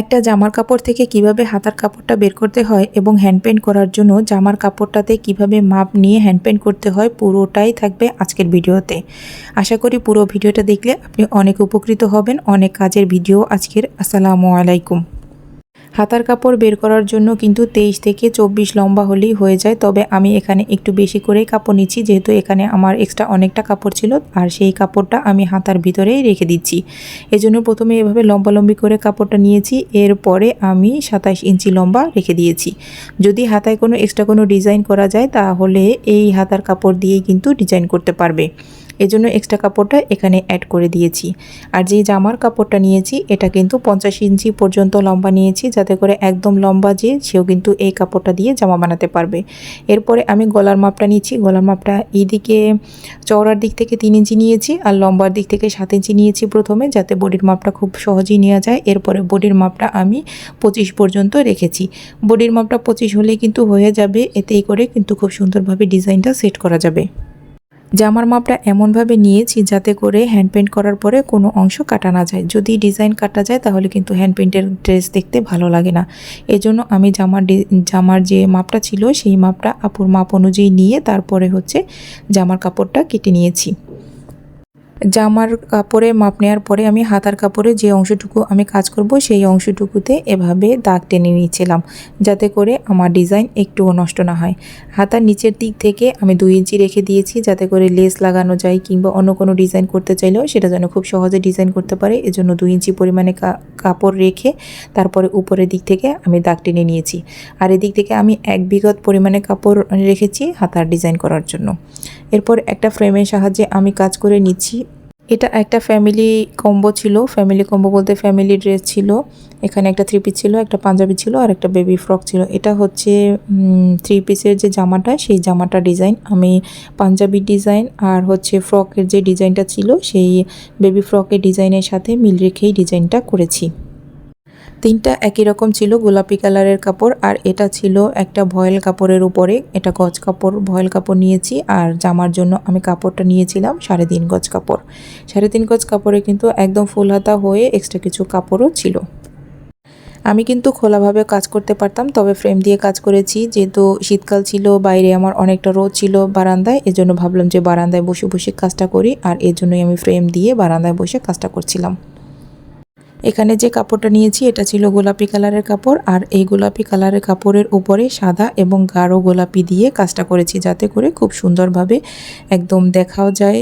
একটা জামার কাপড় থেকে কীভাবে হাতার কাপড়টা বের করতে হয় এবং হ্যান্ড পেন্ট করার জন্য জামার কাপড়টাতে কীভাবে মাপ নিয়ে হ্যান্ড পেন্ট করতে হয় পুরোটাই থাকবে আজকের ভিডিওতে। আশা করি পুরো ভিডিওটা দেখলে আপনি অনেক উপকৃত হবেন, অনেক কাজের ভিডিও আজকের। আসসালামু আলাইকুম। হাতার কাপড় বের করার জন্য কিন্তু তেইশ থেকে চব্বিশ লম্বা হলেই হয়ে যায়। তবে আমি এখানে একটু বেশি করেই কাপড় নিচ্ছি, যেহেতু এখানে আমার এক্সট্রা অনেকটা কাপড় ছিল আর সেই কাপড়টা আমি হাতার ভিতরেই রেখে দিচ্ছি। এজন্য প্রথমে এভাবে লম্বালম্বি করে কাপড়টা নিয়েছি, এরপরে আমি সাতাইশ ইঞ্চি লম্বা রেখে দিয়েছি। যদি হাতায় কোনো এক্সট্রা কোনো ডিজাইন করা যায়, তাহলে এই হাতার কাপড় দিয়েই কিন্তু ডিজাইন করতে পারবে। এজন্য এক্সট্রা কাপড়টা এখানে অ্যাড করে দিয়েছি। আর যে জামার কাপড়টা নিয়েছি, এটা কিন্তু পঞ্চাশ ইঞ্চি পর্যন্ত লম্বা নিয়েছি, যাতে করে একদম লম্বা যে, সেও কিন্তু এই কাপড়টা দিয়ে জামা বানাতে পারবে। এরপরে আমি গলার মাপটা নিয়েছি গলার মাপটা এইদিকে চওড়ার দিক থেকে তিন ইঞ্চি নিয়েছি, আর লম্বার দিক থেকে সাত ইঞ্চি নিয়েছি প্রথমে, যাতে বডির মাপটা খুব সহজেই নেওয়া যায়। এরপরে বডির মাপটা আমি পঁচিশ পর্যন্ত রেখেছি। বডির মাপটা পঁচিশ হলে কিন্তু হয়ে যাবে, এতেই করে কিন্তু খুব সুন্দরভাবে ডিজাইনটা সেট করা যাবে। জামার মাপটা এমনভাবে নিয়েছি যাতে করে হ্যান্ড পেন্ট করার পরে কোনো অংশ কাটা না যায়। যদি ডিজাইন কাটা যায় তাহলে কিন্তু হ্যান্ড পেন্টের ড্রেস দেখতে ভালো লাগে না। এজন্য আমি জামার জামার যে মাপটা ছিল সেই মাপটা আপুর মাপ অনুযায়ী নিয়ে তারপরে হচ্ছে জামার কাপড়টা কেটে নিয়েছি। জামার কাপড়ে মাপ নেওয়ার পরে আমি হাতার কাপড়ে যে অংশটুকু আমি কাজ করব, সেই অংশটুকুতে এভাবে দাগ টেনে নিয়েছিলাম যাতে করে আমার ডিজাইন একটুও নষ্ট না হয়। হাতার নিচের দিক থেকে আমি দুই ইঞ্চি রেখে দিয়েছি যাতে করে লেস লাগানো যায় কিংবা অন্য কোনো ডিজাইন করতে চাইলেও সেটা যেন খুব সহজে ডিজাইন করতে পারে। এজন্য দুই ইঞ্চি পরিমাণে কাপড় রেখে তারপরে উপরের দিক থেকে আমি দাগ টেনে নিয়েছি। আর এদিক থেকে আমি এক বিঘত পরিমাণে কাপড় রেখেছি হাতার ডিজাইন করার জন্য। এরপর একটা ফ্রেমের সাহায্যে আমি কাজ করে নিচ্ছি এটা একটা ফ্যামিলি কম্বো ছিল। ফ্যামিলি কম্বো বলতে ফ্যামিলি ড্রেস ছিল। এখানে একটা থ্রি পিস ছিল, একটা পাঞ্জাবি ছিল আর একটা বেবি ফ্রক ছিল। এটা হচ্ছে থ্রি পিসের যে জামাটা, সেই জামাটা ডিজাইন আমি পাঞ্জাবি ডিজাইন আর হচ্ছে ফ্রকের যে ডিজাইনটা ছিল, সেই বেবি ফ্রকের ডিজাইনের সাথে মিল রেখেই ডিজাইনটা করেছি। তিনটা একই রকম ছিল গোলাপি কালারের কাপড়, আর এটা ছিল একটা ভয়েল কাপড়ের উপরে। এটা গজ কাপড়, ভয়েল কাপড় নিয়েছি, আর জামার জন্য আমি কাপড়টা নিয়েছিলাম সাড়ে তিন গজ কাপড়। সাড়ে তিন গজ কাপড়ে কিন্তু একদম ফুল হাতা হয়ে এক্সট্রা কিছু কাপড়ও ছিল। আমি কিন্তু খোলাভাবে কাজ করতে পারতাম, তবে ফ্রেম দিয়ে কাজ করেছি। যেহেতু শীতকাল ছিল, বাইরে আমার অনেকটা রোদ ছিল বারান্দায়, এজন্য ভাবলাম যে বারান্দায় বসে বসে কাজটা করি, আর এর জন্যই আমি ফ্রেম দিয়ে বারান্দায় বসে কাজটা করছিলাম। এখানে যে কাপড়টা নিয়েছি, এটা ছিল গোলাপি কালারের কাপড়, আর এই গোলাপি কালারের কাপড়ের উপরে সাদা এবং গাঢ় গোলাপি দিয়ে কাজটা করেছি যাতে করে খুব সুন্দরভাবে একদম দেখাও যায়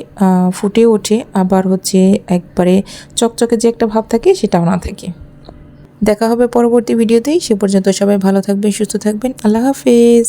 ফুটে ওঠে। আবার হচ্ছে একবারে চকচকে যে একটা ভাব থাকে, সেটাও না থাকে। দেখা হবে পরবর্তী ভিডিওতেই। সে পর্যন্ত সবাই ভালো থাকবেন, সুস্থ থাকবেন। আল্লাহ হাফেজ।